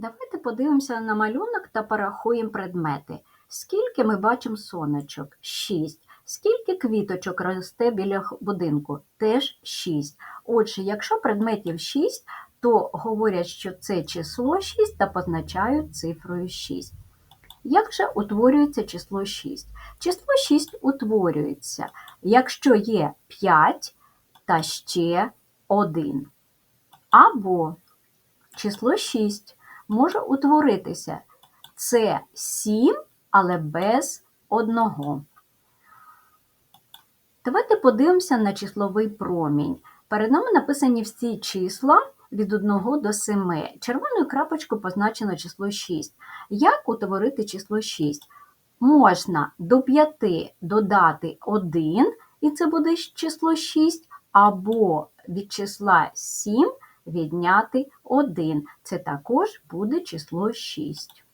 Давайте подивимося на малюнок та порахуємо предмети. Скільки ми бачимо сонечок? 6. Скільки квіточок росте біля будинку? Теж 6. Отже, якщо предметів 6, то говорять, що це число 6 та позначають цифрою 6. Як же утворюється число 6? Число 6 утворюється, якщо є 5 та ще 1. Або число 6 може утворитися. Це 7, але без одного. Давайте подивимося на числовий промінь. Перед нами написані всі числа від 1 до 7. Червоною крапочкою позначено число 6. Як утворити число 6? Можна до 5 додати 1, і це буде число 6, або від числа 7 відняти 1. Це також буде число 6.